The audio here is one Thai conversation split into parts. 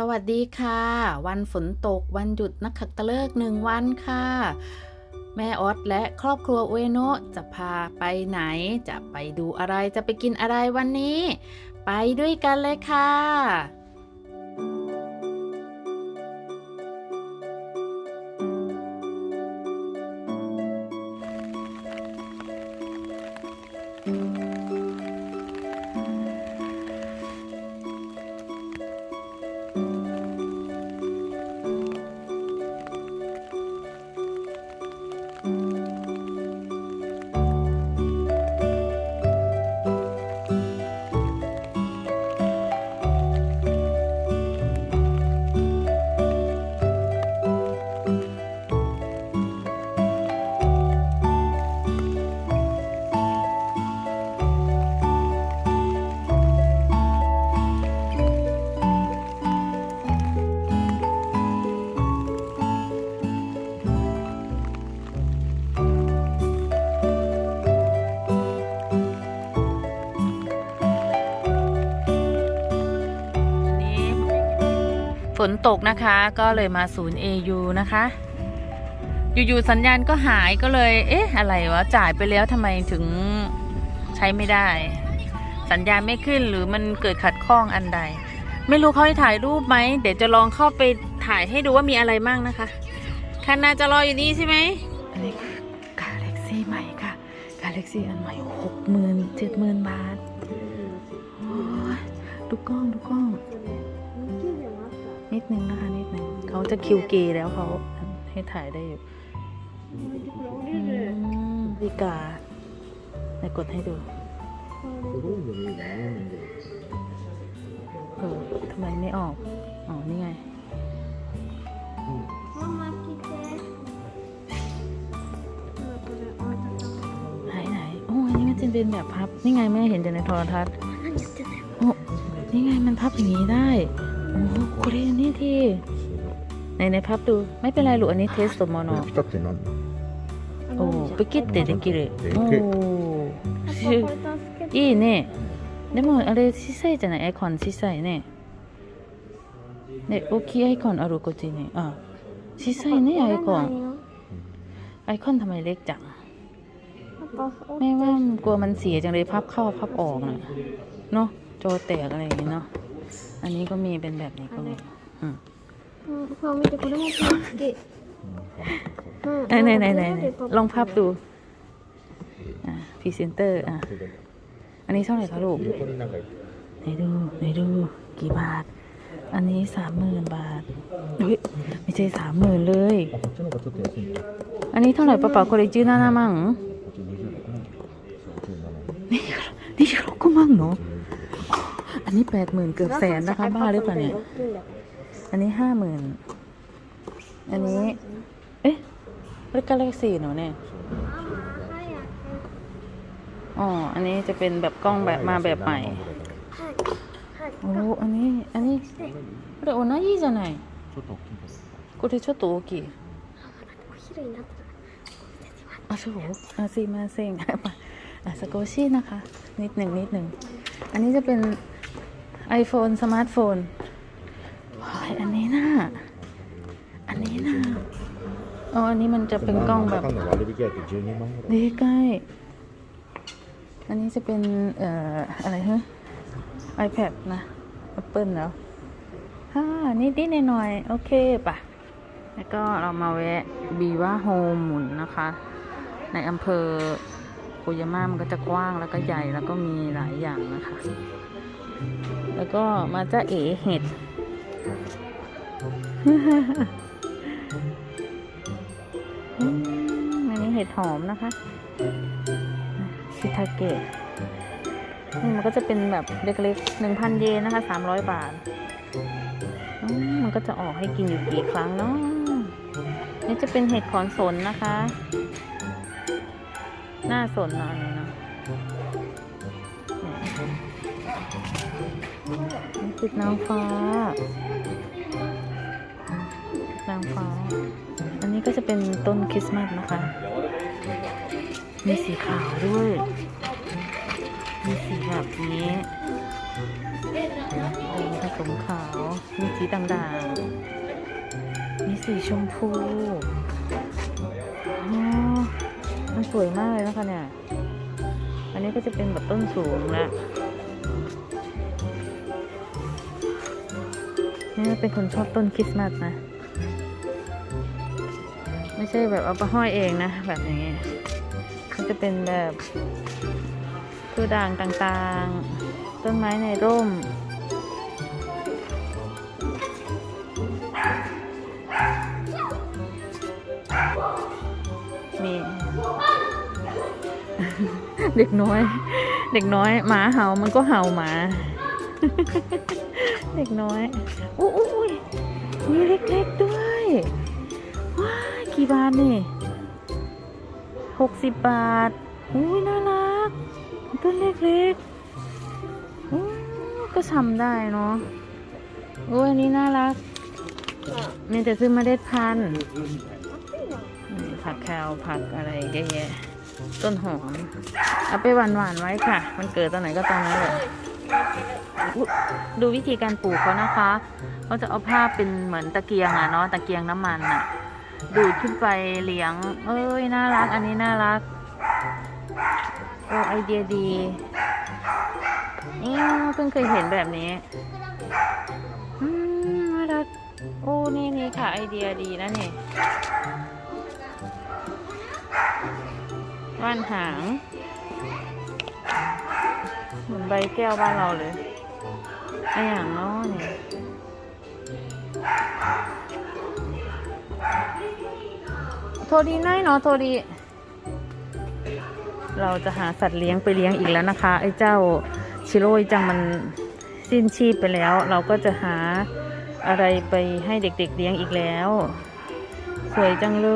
สวัสดีค่ะ วันฝนตกวันหยุดนักขัตฤกษ์หนึ่งวันค่ะ แม่ออสและครอบครัวเอโนะจะพาไปไหน จะไปดูอะไรจะไปกินอะไรวันนี้ ไปด้วยกันเลยค่ะ ฝนตกนะคะก็เลยมาศูนย์ AU นะคะ อยู่ๆสัญญาณก็หายก็เลย เอ๊ะ อะไรวะ จ่ายไปแล้วทำไมถึงใช้ไม่ได้ สัญญาณไม่ขึ้นหรือมันเกิดขัดข้องอันใด ไม่รู้เขาให้ถ่ายรูปไหม เดี๋ยวจะลองเข้าไปถ่ายให้ดูว่ามีอะไรมั่งนะคะคันนาจะรออยู่นี่ใช่ไหมอันนี้กาเล็กซี่ใหม่ค่ะ กาเล็กซี่อันใหม่หกหมื่นเจ็ดหมื่นบาทโอ้ดูกล้องดูกล้อง นิดนึงนะคะนิดนึงเขาจะคิวเกย์แล้วเขาให้ถ่ายได้อยู่ดีกาไปกดให้ดูเออทำไมไม่ออก อ๋อ นี่ไงไหนไหนโอ้ยนี่มันจะเป็นแบบพับ นี่ไงแม่เห็นแต่ในโทรทัศน์โอ้นี่ไงมันพับอย่างนี้ได้ โอ้โคเรนนี่ทีไหนในพับดู ไม่เป็นไรลูกอันนี้เทสตัวมโน ピタって何 โอ้ปกิってできるおーパパこれ助けて。いいね。でもあれ小さいじゃないアイコン小さいね。で、大きいアイコンあるこっちに。あ、小さいねアイコン。ン。アイコンทำไมเล็กจัง パパ、 แม่ว่ากลัวมันเสียจังเลยพับเข้าพับออกนะเนาะจอแตกอะไรอย่างงี้เนาะ อันนี้ก็มีเป็นแบบนี้ก็มีอืม ควมีแต่คนไม่ทกะไไหนไหนไหนลองภาพดูพรีเซนเตอร์อะ อันนี้เท่าไหร่คะลูก ไหนดูไหนดู กี่บาท อันนี้สามหมื่นบาทเฮ้ยไม่ใช่สามหมื่นเลย อันนี้เท่าไหร่ปะเป๋าคนเลยจื้อหน้าหน้ามั่งนี่นี่เราก็มั่งเนาะ อันนี้แปดหมื่นเกือบแสนนะคะ บ้าหรือเปล่าเนี่ย อันนี้ห้าหมื่นอันนี้ เอ๊ะเรียกกาแล็กซี่เนาะเนี่ย อ๋อ อันนี้จะเป็นแบบกล้องแบบมาแบบใหม่ はい。はい。 โอ้ อันนี้ อันนี้これ同じじゃないちょっと大きいけどこれちょっと大きいお昼になったら。あ、そうあすいません อ่ะสโกชี่นะคะ นิดหนึ่งนิดหนึ่ง อันนี้จะเป็น iPhone สมาร์ทโฟนอันนี้น่าอันนี้น่าอ๋อ อันนี้มันจะเป็นกล้องแบบดีใกล้ อันนี้จะเป็นเอ่ออะไรฮะ iPad นะ Apple แล้วฮ่านี่ดีหน่อยๆโอเคป่ะ แล้วก็เรามาแวะบีว่าโฮมหมุนนะคะ ในอำเภอโคยาม่ามันก็จะกว้างแล้วก็ใหญ่แล้วก็มีหลายอย่างนะคะ แล้วก็มาจะเอเห็ด อันนี้เห็ดหอมนะคะ ชิทาเกะนี่มันก็จะเป็นแบบเล็กๆหนึ่งพันเยนนะคะสามร้อยบาท มันก็จะออกให้กินอยู่กี่ครั้งเนาะ นี่จะเป็นเห็ดขอนสนนะคะ หน้าสนเนาะอันเนาะ คือนางฟ้านางฟ้า อันนี้ก็จะเป็นต้นคริสต์มาสนะคะ มีสีขาวด้วย มีสีแบบนี้ผสมขาว มีสีต่างๆ มีสีชมพูอ๋อมันสวยมากเลยนะคะเนี่ย อันนี้ก็จะเป็นแบบต้นสูงแล้ นี่เป็นคนชอบต้นคริสต์มาสนะ ไม่ใช่แบบเอาไปห้อยเองนะ แบบอย่างเงี้ยมันจะเป็นแบบพืชด่างต่างๆ ต้นไม้ในร่มมีเด็กน้อย เด็กน้อยหมาเห่ามันก็เห่าหมา เด็กน้อยอุ้ยมีเล็กๆด้วย ว้ากี่บาทนี่หกสิบบาทอุ้ยน่ารักต้นเล็กๆอู้ก็ทำได้เนาะอุ้ยอันนี้น่ารักมีแต่ซื้อเมาเด็ดพันธุ์ผักแคลผักอะไรเยอะแยะต้นหอม เอาไปหวานหวานๆไว้ค่ะ มันเกิดตอนไหนก็ตอนนั้นเลย ดูวิธีการปลูกเขานะคะเขาจะเอาผ้าเป็นเหมือนตะเกียงอะเนาะตะเกียงน้ำมันอะดูดขึ้นไปเลี้ยง เอ้ยน่ารัก อันนี้น่ารักโอ้ไอเดียดีนี่เพิ่งเคยเห็นแบบนี้อืมน่ารักโอ้นี่นี่ค่ะ ไอเดียดีนะนี่ว่านหาง เหมือนใบแก้วบ้านเราเลยไออย่างเนาะนี่โทดีน้อยเนาะโทดี เราจะหาสัตว์เลี้ยงไปเลี้ยงอีกแล้วนะคะ ไอ้เจ้าชิโร่จังมันสิ้นชีพไปแล้ว เราก็จะหาอะไรไปให้เด็กๆเลี้ยงอีกแล้ว สวยจังเล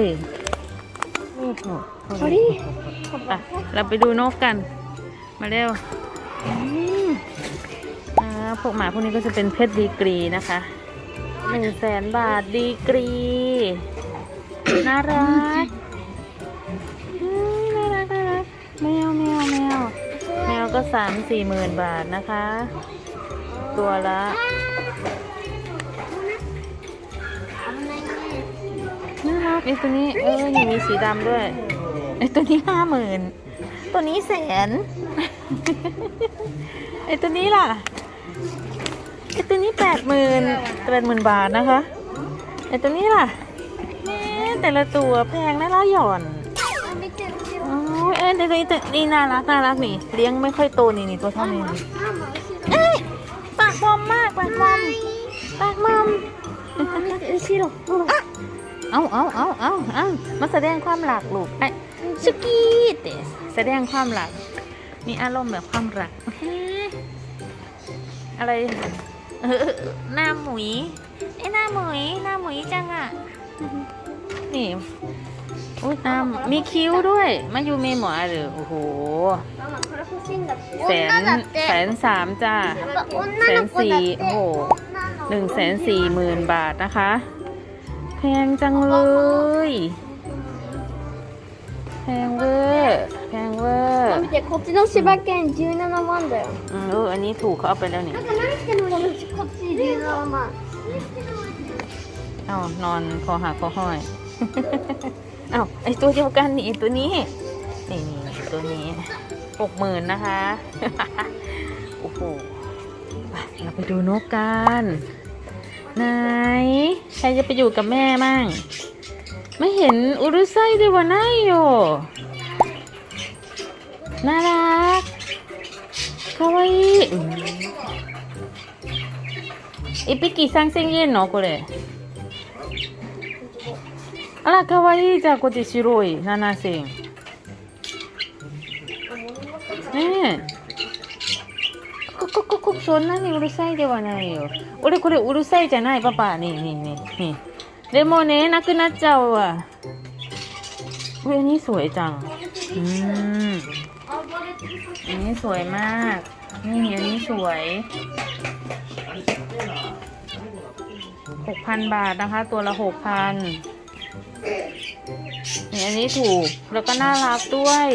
ยโอ้โหあれอะเราไปดูนกกัน มาเร็วอาพวกหมาพวกนี้ก็จะเป็นเพชรดีกรีนะคะหนึ่งแสนบาทดีกรี น่ารักน่ารักน่ารักแมวแมวแมวแมวก็สามสี่หมื่นบาทนะคะ ตัวละน่ารักไอ้ตัวนี้เออนี่มีสีดำด้วยไอ้ตัวนี้ห้าหมื่น ตัวนี้แสน ไอตัวนี้ล่ะ ไอตัวนี้แปดหมื่นแปดหมื่นบาทนะคะ ไอตัวนี้ล่ะแม่แต่ละตัวแพงนะละหย่อนโอ้ยเอ้ตัวนี้ตัวนี่น่ารักน่ารักนี่ เลี้ยงไม่ค่อยโตนี่นี่ตัวเท่านี่ปากมอมมากปากมอมปากมอมชิโร่เอาเอ้าเอ้าเอ้าเอ้ามาแสดงความหลากลูกไอ้ชิกี้ this แสดงความรัก มีอารมณ์แบบความรัก อะไรหน้าหมุยไอ้หน้าหมุยหน้าหมุยจังอะ นี่อุ้ยหน้ามีคิ้วด้วย มาอยู่เมหมอหรือโอ้โห แสนแสนสามจ้าแสนสี่โอ้โหหนึ่งแสนสี่หมื่นบาทนะคะ แพงจังเลย แพงเวอร์แพงเวอร์그 이제 겁지동 씨밖에 지은하나만 돼 요. อืมเอออันนี้ถูกเขาเอาไปแล้วนี่ 저는 겁지 지. เอานอนคอหักคอห้อย เอาไอตัวเดียวกันนี่ตัวนี้ นี่นี่ตัวนี้หกหมื่นนะคะ โอ้โหไปเราไปดูนกกัน ไหน ใครจะไปอยู่กับแม่มั่ง ไม่เห็นอุรุไซเดวาไนโยน่ารักคาวาอิอืม一匹3000円のこれあらかわいいじゃあこっち白い7000ねえここここそんなにうるさいではないよ俺これうるさいじゃないパパねえねえねえねえ เดโมเนะนักนัเจ้าอะอุ้ยอันนี้สวยจัง อืม อันนี้สวยมาก นี่อันนี้สวยหกพันบาทนะคะ ตัวละหกพันนี่อันนี้ถูก แล้วก็น่ารักด้วย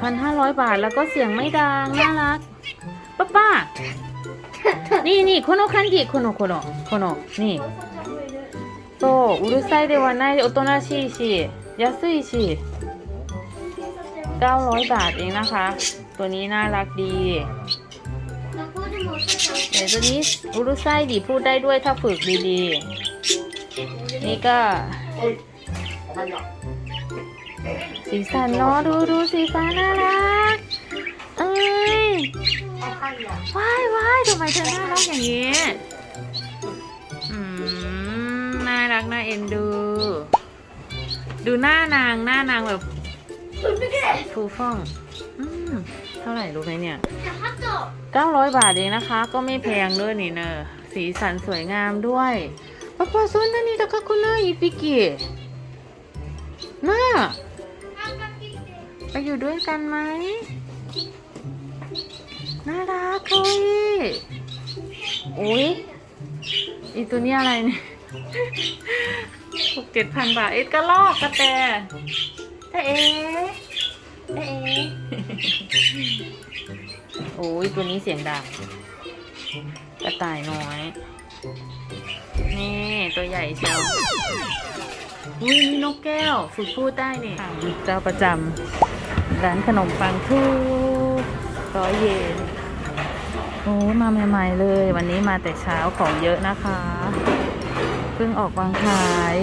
พันห้าร้อยบาทแล้วก็เสียงไม่ดัง น่ารัก ป้าป้า นี่นี่この感じこのこのこのนี่そううるさいではないおとなしいし安いし900 บาทเองนะคะ ตัวนี้น่ารักดี แล้วก็จะหมดจะ เดี๋ยวตัวนี้อุรุไซดีพูดได้ด้วยถ้าฝึกดีๆ นี่ก็ สีสันเนาะดูดูสีฟ้าน่ารัก เธอน่ารักอย่างนี้อืมน่ารักน่าเอ็นดู ดูหน้านางหน้านางแบบฟูฟ่องอืมเท่าไหร่รู้ไหมเนี่ยจะฮัตโต900บาทเองนะคะ ก็ไม่แพงด้วยนี่เนอะสีสันสวยงามด้วยป้าป้าซุนนันนี่ตะคะคุณนาอีปิกิน่าไปอยู่ด้วยกันไหมน่ารักเลย อุ้ยอีตัวนี้อะไรเนี่ยหกเจ็ดพันบาท เอ็ดกระลอกกระแตแต่เอ๋แต่เอ๋โอ้ยตัวนี้เสียงดัง กระต่ายน้อย นี่ตัวใหญ่เชียวอุ้ยนี่นกแก้ว ฝึกพูดได้เนี่ยเจ้าประจำร้านขนมปังทูร้อยเยน โอ้มาใหม่ๆเลย วันนี้มาแต่เช้าของเยอะนะคะ เพิ่งออกวางขาย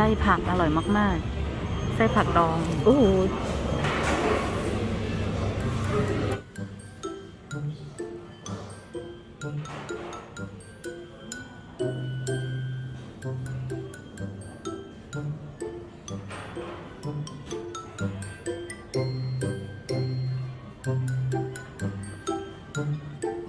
ไส้ผักอร่อยมาก ๆ ไส้ผักดองโอ้โห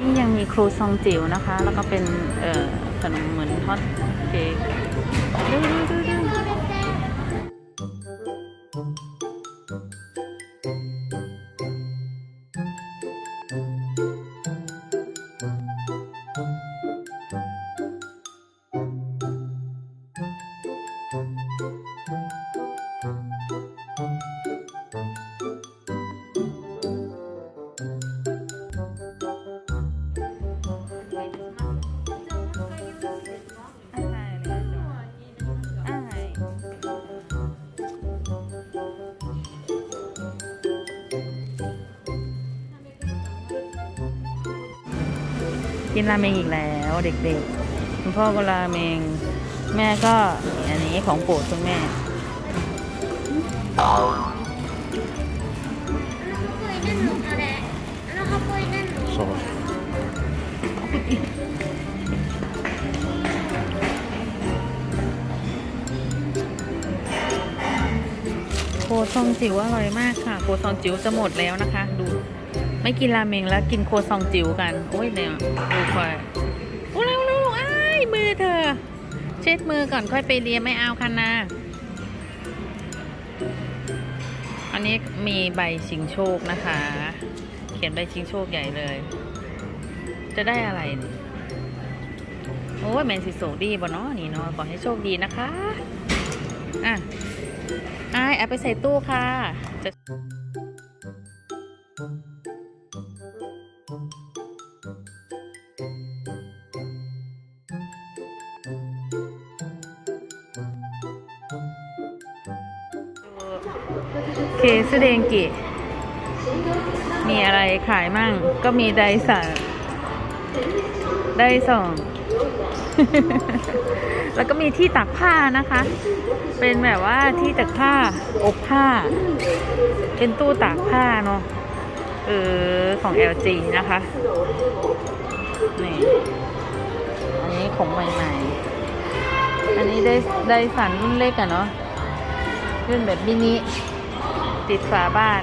นี่ยังมีครูซองจิ๋วนะคะ แล้วก็เป็นขนมเหมือนทอดเค้ก กินราเมงอีกแล้วเด็กๆ คุณพ่อก็ราเมง แม่ก็อันนี้ของโปรดคุณแม่แล้วยนั่นหนูอะไรแล้วเขาคุยนั่นหนูそうโคซองจิ๋วอร่อยมากค่ะ โคซองจิ๋วจะหมดแล้วนะคะ ดู ไม่กินราเมงแล้วกินโคซองจิ๋วกัน โอ้ยเนี่ยดูคอยโอ้เร็วเร็วอ้ายมือเธอ เช็ดมือก่อนค่อยไปเรียนไม่เอาคันนะอันนี้มีใบชิงโชคนะคะ เขียนใบชิงโชคใหญ่เลย จะได้อะไร โอ้ยแมนสิโซดีบ่เนาะนี่เนาะขอให้โชคดีนะคะ อะไอายเอาไปใส่ตู้ค่ะจะ เคสเดงกิ มีอะไรขายมั่ง ก็มีไดสันไดสอง แล้วก็มีที่ตักผ้านะคะ เป็นแบบว่าที่ตักผ้า อบผ้า เป็นตู้ตากผ้าเนาะ เออ ของ LG นะคะ นี่ อันนี้ของใหม่ๆ อันนี้ได้ได้สันรุ่นเล็กอะเนาะ รุ่นแบบมินิ ติดฝาบ้าน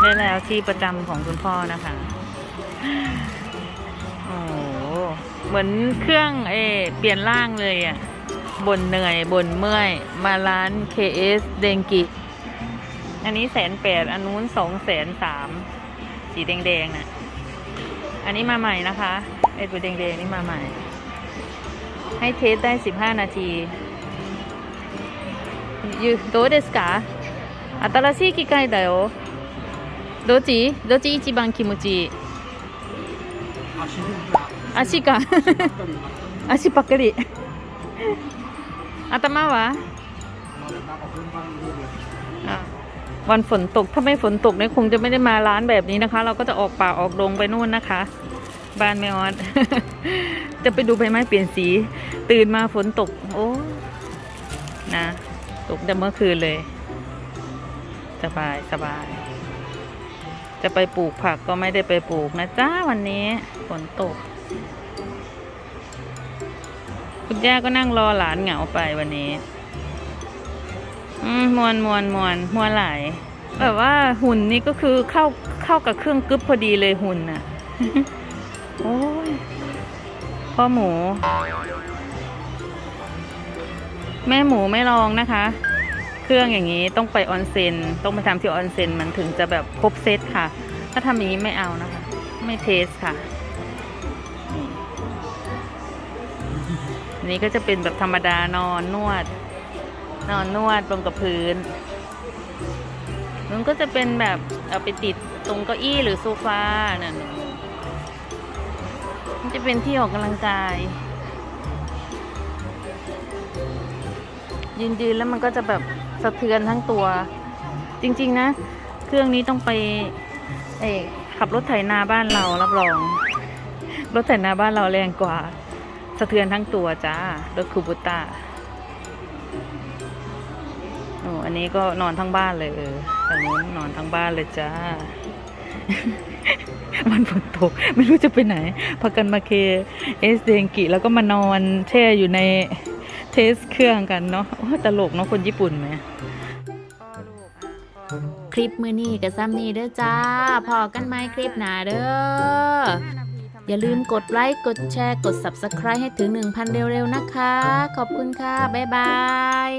ได้แล้วที่ประจำของคุณพ่อนะคะ โอ้โหเหมือนเครื่องเอเปลี่ยนร่างเลยอะ่ะบนเหนื่อยบนเมื่อย มาร้าน KS เดงกิ อันนี้แสนแปดอันนู้นสองแสนสามสีแดงๆน่ะ อันนี้มาใหม่นะคะ ไอ้ตัวแดงๆนี่มาใหม่ ให้เทสได้สิบห้านาทียูโดเดสกาอัตราซีกิไกดาโอโดจิโดจิอิจิบังคิมุจิอาชิกะอาชิปักกริอาตมาวะวันฝนตก ถ้าไม่ฝนตกเนี่ยคงจะไม่ได้มาร้านแบบนี้นะคะ เราก็จะออกป่าออกดงไปนู่นนะคะ บ้านแมวอด จะไปดูใบไม้เปลี่ยนสี ตื่นมาฝนตก โอ้ นะ ตกแต่เมื่อคืนเลย สบายสบาย จะไปปลูกผักก็ไม่ได้ไปปลูกนะจ้าวันนี้ ฝนตก คุณย่าก็นั่งรอหลานเหงาไปวันนี้ อืมมวนมวนมวนมวนหลายแบบว่าหุ่นนี่ก็คือเข้าเข้ากับเครื่องกึ๊บพอดีเลยหุ่นน่ะ โอ้ยพ่อหมู แม่หมูไม่ลองนะคะ เครื่องอย่างนี้ต้องไปออนเซ็นต้องไปทำที่ออนเซ็นมันถึงจะแบบครบเซตค่ะ ถ้าทำอย่างนี้ไม่เอานะคะ ไม่เทสค่ะนี้ก็จะเป็นแบบธรรมดานอนนวด นอนนวดลงกับพื้นมันก็จะเป็นแบบเอาไปติดตรงเก้าอี้หรือโซฟาน่ะหนูมัน จะเป็นที่ออกกำลังกายยืนยืนๆแล้วมันก็จะแบบสะเทือนทั้งตัว จริง ๆ นะ เครื่องนี้ต้องไปเอยขับรถไถนาบ้านเรารับรอง รถไถนาบ้านเราแรงกว่า สะเทือนทั้งตัวจ้ารถคูบูต้าโอ้อันนี้ก็นอนทั้งบ้านเลยเออแต่นู้นนอนทั้งบ้านเลยจ้า มันฝนตก ไม่รู้จะไปไหนพากันมาเคเอสเดงกิแล้วก็มานอนแช่อยู่ในเทสเครื่องกันเนาะโอ้ตลกเนาะคนญี่ปุ่นไหมคลิปมือนี้กับซ้ำนี้เด้อจ้า พอกันไหมคลิปหนาเด้อ อย่าลืมกดไลค์กดแชร์กด Subscribe ให้ถึง 1,000 เร็วๆนะคะ ขอบคุณค่ะ บ๊ายบาย